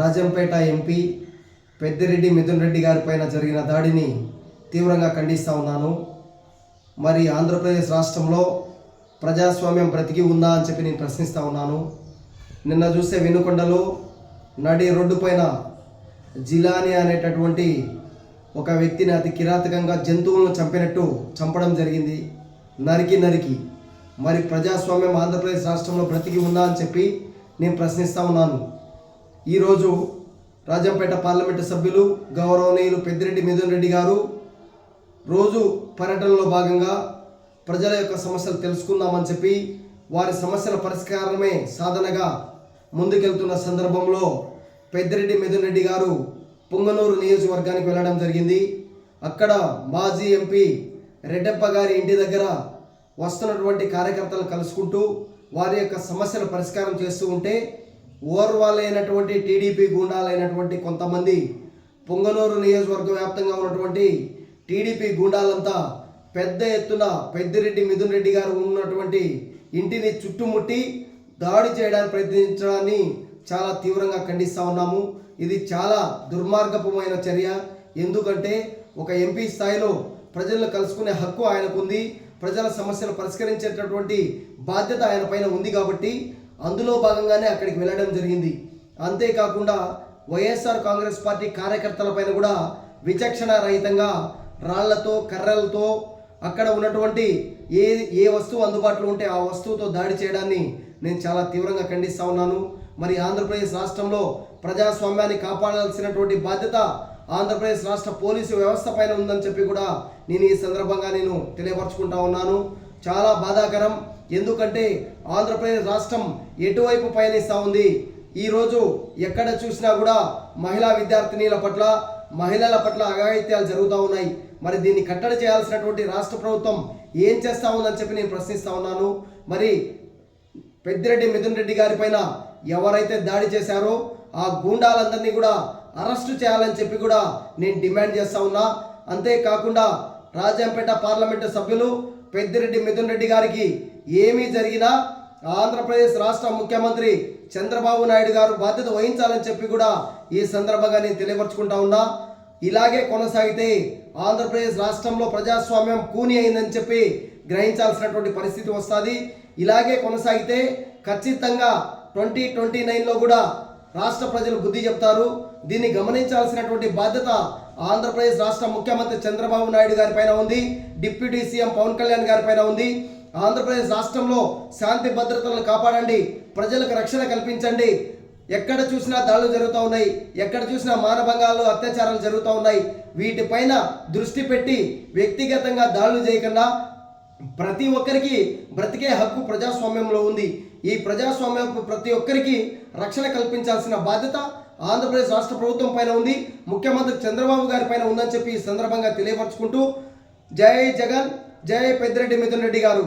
Rajampet MP Peddireddy Mithun Reddy గారి పైన జరిగిన దాడిని తీవ్రంగా ఖండిస్తూ ఉన్నాను. మరి ఆంధ్రప్రదేశ్ రాష్ట్రంలో ప్రజాస్వామ్యం బ్రతికి ఉందా అని చెప్పి నేను ప్రశ్నిస్తూ ఉన్నాను. నిన్న చూస్తే వెనుకొండలో నడి రోడ్డు పైన జిలాని అనేటటువంటి ఒక వ్యక్తిని అతి కిరాతకంగా జంతువులను చంపినట్టు చంపడం జరిగింది. నరికి నరికి. మరి ప్రజాస్వామ్యం ఆంధ్రప్రదేశ్ రాష్ట్రంలో బ్రతికి ఉందా అని చెప్పి నేను ప్రశ్నిస్తూ ఉన్నాను. ఈరోజు రాజంపేట పార్లమెంటు సభ్యులు గౌరవనీయులు పెద్దిరెడ్డి మిథున్ రెడ్డి గారు రోజు పర్యటనలో భాగంగా ప్రజల యొక్క సమస్యలు తెలుసుకుందామని చెప్పి వారి సమస్యల పరిష్కారమే సాధనగా ముందుకెళ్తున్న సందర్భంలో పెద్దిరెడ్డి మిథున్ రెడ్డి గారు పుంగనూరు నియోజకవర్గానికి వెళ్ళడం జరిగింది. అక్కడ మాజీ ఎంపీ రెడ్డప్ప గారి ఇంటి దగ్గర వస్తున్నటువంటి కార్యకర్తలు కలుసుకుంటూ వారి యొక్క సమస్యల పరిష్కారం చేస్తూ ఉంటే ఓర్వాలైనటువంటి టీడీపీ గూండాలైనటువంటి కొంతమంది పొంగనూరు నియోజకవర్గ వ్యాప్తంగా ఉన్నటువంటి టీడీపీ గూండాలంతా పెద్ద ఎత్తున పెద్దిరెడ్డి మిథున్ రెడ్డి గారు ఉన్నటువంటి ఇంటిని చుట్టుముట్టి దాడి చేయడానికి ప్రయత్నించడాన్ని చాలా తీవ్రంగా ఖండిస్తూ ఉన్నాము. ఇది చాలా దుర్మార్గపమైన చర్య. ఎందుకంటే ఒక ఎంపీ స్థాయిలో ప్రజలను కలుసుకునే హక్కు ఆయనకుంది. ప్రజల సమస్యలు పరిష్కరించేటటువంటి బాధ్యత ఆయన పైన ఉంది కాబట్టి అందులో భాగంగానే అక్కడికి వెళ్ళడం జరిగింది. అంతేకాకుండా వైఎస్ఆర్ కాంగ్రెస్ పార్టీ కార్యకర్తల పైన కూడా విచక్షణ రహితంగా రాళ్ళతో కర్రలతో అక్కడ ఉన్నటువంటి ఏ ఏ వస్తువు అందుబాటులో ఉంటే ఆ వస్తువుతో దాడి చేయడాన్ని నేను చాలా తీవ్రంగా ఖండిస్తా ఉన్నాను. మరి ఆంధ్రప్రదేశ్ రాష్ట్రంలో ప్రజాస్వామ్యాన్ని కాపాడాల్సినటువంటి బాధ్యత ఆంధ్రప్రదేశ్ రాష్ట్ర పోలీసు వ్యవస్థ పైన ఉందని చెప్పి కూడా నేను ఈ సందర్భంగా నేను తెలియపరచుకుంటా ఉన్నాను. చాలా బాధాకరం. ఎందుకంటే ఆంధ్రప్రదేశ్ రాష్ట్రం ఎటువైపు పయనిస్తూ ఉంది? ఈరోజు ఎక్కడ చూసినా కూడా మహిళా విద్యార్థినీల పట్ల మహిళల పట్ల అఘాయిత్యాలు జరుగుతూ ఉన్నాయి. మరి దీన్ని కట్టడి చేయాల్సినటువంటి రాష్ట్ర ప్రభుత్వం ఏం చేస్తా ఉందని చెప్పి నేను ప్రశ్నిస్తా ఉన్నాను. మరి పెద్దిరెడ్డి మిథున్ రెడ్డి గారి పైన ఎవరైతే దాడి చేశారో ఆ గూండాలందరినీ కూడా అరెస్టు చేయాలని చెప్పి కూడా నేను డిమాండ్ చేస్తా ఉన్నా. అంతేకాకుండా రాజంపేట పార్లమెంటు సభ్యులు పెద్దిరెడ్డి మిథున్ రెడ్డి గారికి ఏమీ జరిగినా ఆంధ్రప్రదేశ్ రాష్ట్ర ముఖ్యమంత్రి చంద్రబాబు నాయుడు గారు బాధ్యత వహించాలని చెప్పి కూడా ఈ సందర్భంగా నేను తెలియపరచుకుంటా ఉన్నా. ఇలాగే కొనసాగితే ఆంధ్రప్రదేశ్ రాష్ట్రంలో ప్రజాస్వామ్యం కూని అయిందని చెప్పి గ్రహించాల్సినటువంటి పరిస్థితి వస్తుంది. ఇలాగే కొనసాగితే ఖచ్చితంగా ట్వంటీ ట్వంటీ నైన్లో కూడా రాష్ట్ర ప్రజలు బుద్ధి చెప్తారు. దీన్ని గమనించాల్సినటువంటి బాధ్యత ఆంధ్రప్రదేశ్ రాష్ట్ర ముఖ్యమంత్రి చంద్రబాబు నాయుడు గారి పైన ఉంది. డిప్యూటీ సీఎం పవన్ కళ్యాణ్ గారి పైన ఉంది. ఆంధ్రప్రదేశ్ రాష్ట్రంలో శాంతి భద్రతలను కాపాడండి ప్రజలకు రక్షణ కల్పించండి. ఎక్కడ చూసినా దాడులు జరుగుతూ ఉన్నాయి ఎక్కడ చూసినా మానభంగాలు అత్యాచారాలు జరుగుతూ ఉన్నాయి. వీటిపైన దృష్టి పెట్టి వ్యక్తిగతంగా దాడులు చేయకుండా ప్రతి ఒక్కరికి బ్రతికే హక్కు ప్రజాస్వామ్యంలో ఉంది. ఈ ప్రజాస్వామ్యం ప్రతి ఒక్కరికి రక్షణ కల్పించాల్సిన బాధ్యత ఆంధ్రప్రదేశ్ రాష్ట్ర ప్రభుత్వం పైన ఉంది. ముఖ్యమంత్రి చంద్రబాబు గారి పైన ఉందని చెప్పి ఈ సందర్భంగా తెలియపరచుకుంటూ జై జగన్ జై పెద్దిరెడ్డి మిథున్ రెడ్డి గారు.